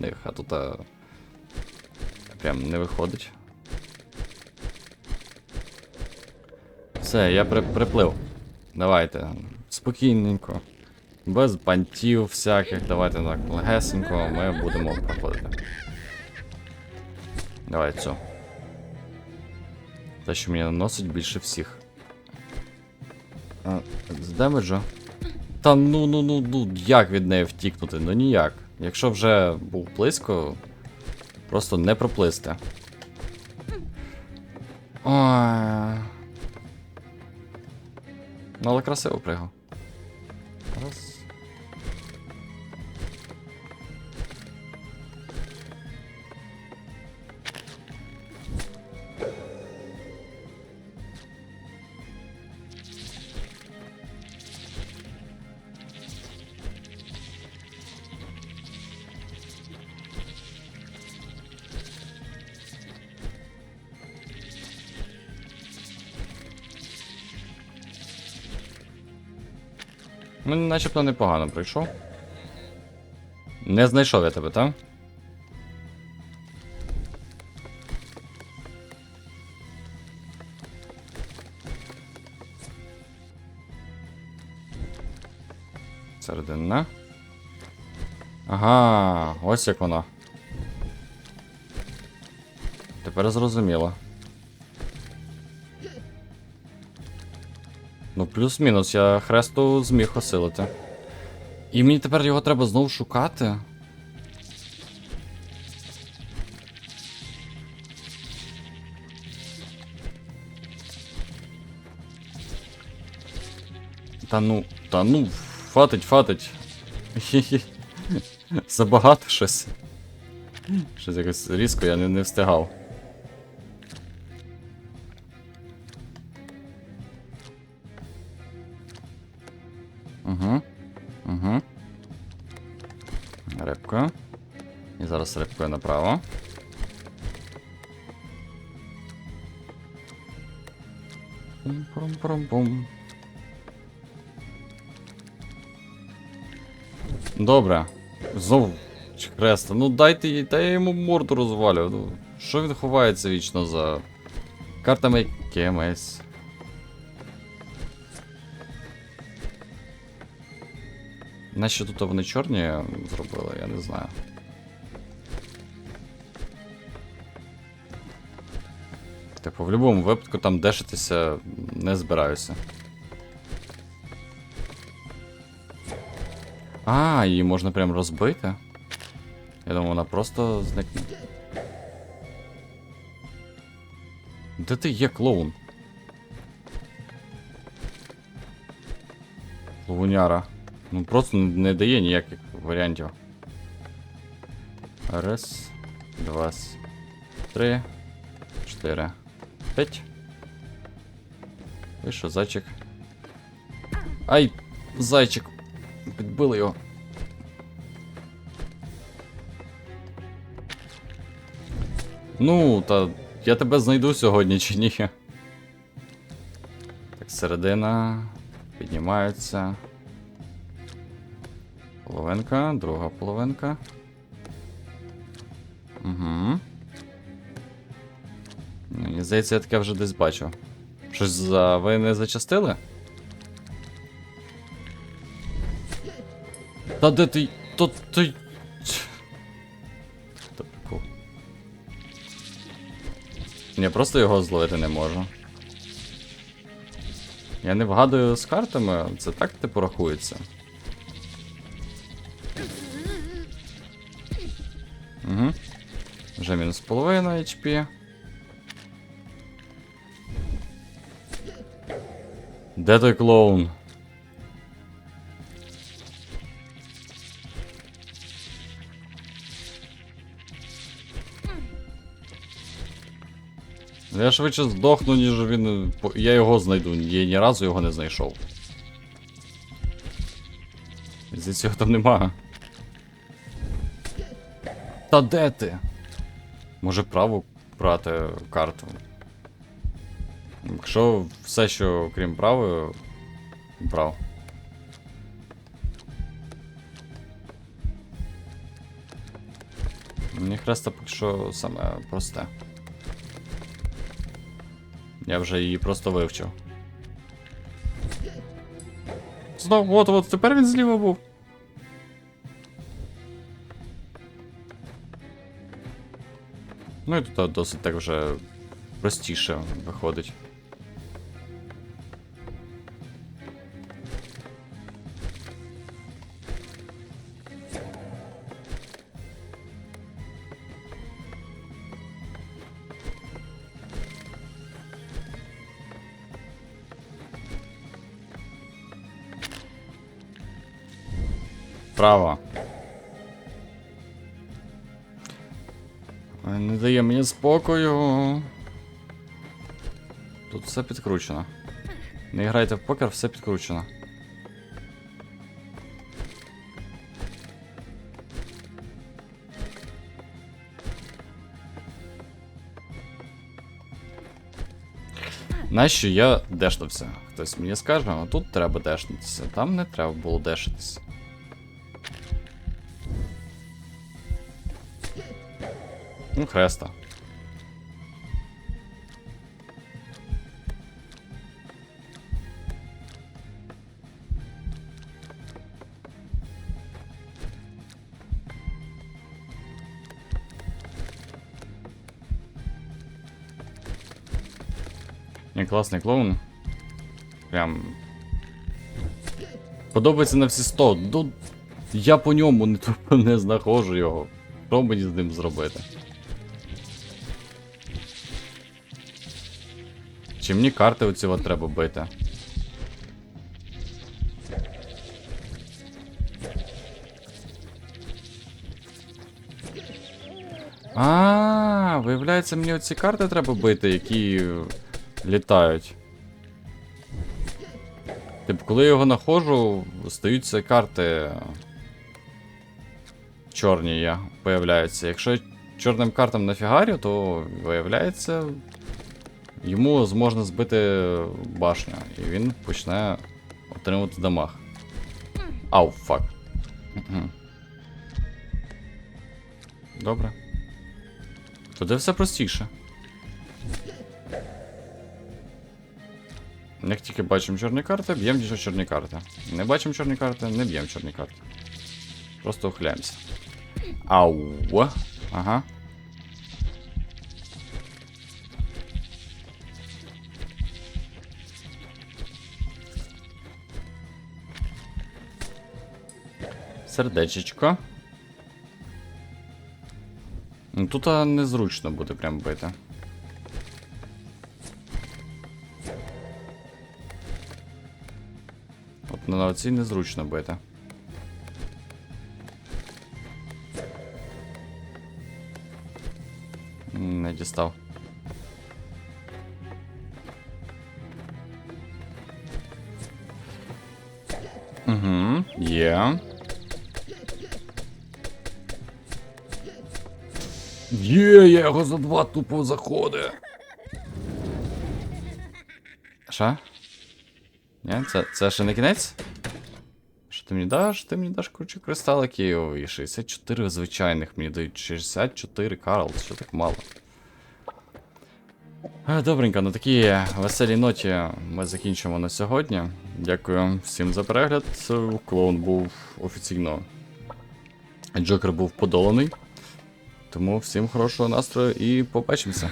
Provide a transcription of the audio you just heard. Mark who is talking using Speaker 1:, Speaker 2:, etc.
Speaker 1: них, а тут а, прям не виходить. Все, я при, приплив. Давайте. Спокійненько. Без бантів всяких. Давайте так, легесенько ми будемо проходити. Давай цю. Те, що мені наносить більше всіх. А, з демеджа? Та ну ну ну ну як від неї втікнути? Ну ніяк. Якщо вже був близько, просто не проплисти. Ну, але красиво пригав. Ну, начебто непогано прийшов. Не знайшов я тебе, так? Середина. Ага, ось як вона. Тепер зрозуміло. Плюс-мінус, я хресту зміг осилити. І мені тепер його треба знову шукати. Та ну, та ну, фатить, фатить. Забагато щось. Щось якось різко я не, не встигав. Зараз рибкою направо. Пум-пум-пум-пум. Добре. Знов хреста. Ну дайте їй, та я йому морду розвалю. Ну, що він ховається вічно за картами якимись? Нащо тут вони чорні зробили, я не знаю. Типу, в будь-якому випадку там дешитися не збираюся. А, її можна прям розбити. Я думаю, вона просто зникне. Де ти є клоун? Клоуняра. Ну просто не дає ніяких варіантів. Раз, два, три, чотири, п'ять. І що, зайчик? Ай, зайчик. Підбили його. Ну, та я тебе знайду сьогодні чи ні. Так, середина. Піднімаються. Половинка, друга половинка. Здається, я таке вже десь бачу. Щось за. Ви не зачастили? Та де ти. Ти. Та прикол. Я просто його зловити не можу. Я не вгадую з картами, це так типу рахується. Угу. Вже мінус половина HP. Де той клоун? Я швидше здохну, ніж він. Я його знайду. Я ні разу його не знайшов. Зі цього там нема. Та де ти? Може право брати карту. Якщо все, що крім правої, прав. Мені хреста поки що саме просте. Я вже її просто вивчив. Знов, от, от, тепер він зліва був. Ну і тут досить так вже простіше виходить. Ой, Не дає мені спокою. Тут все підкручено. Не грайте в покер, все підкручено. Нащо я дешнувся? Хтось мені скаже, а тут треба дешнутися, там не треба було дешитися. Ну, хреста. Не, класний клоун. Прям. Подобається на всі 100. Ну, я по ньому не, не знаходжу його. Що мені з ним зробити? Чи мені карти оці от треба бити? А, виявляється, мені оці карти треба бити, які літають. Типу, коли я його знаходжу, стаються карти. Чорні я появляються. Якщо я чорним картам нафігарю, то виявляється. Йому зможна збити башню, і він почне отримувати дамаг. Ау, фак. Добре. Туди все простіше. Як тільки бачимо чорні карти, б'ємо дійсно чорні карти. Не бачимо чорні карти, не б'ємо чорні карти. Просто ухиляємося. Ау. Ага. Сердечечко. Ну тут а, незручно буде прям бити. От на оцій незручно бити. М, Не дістав. Угу, є. Є, я його за два тупо заходи. Що? Ні, це, це ще не кінець? Що ти мені даш? Ти мені даш коротше кристалики і 64 звичайних мені дають 64 Карл, що так мало. Е, Добренько, на такій веселій ноті ми закінчимо на сьогодні. Дякую всім за перегляд. Клоун був офіційно. Джокер був подоланий. Тому всім хорошого настрою і побачимося.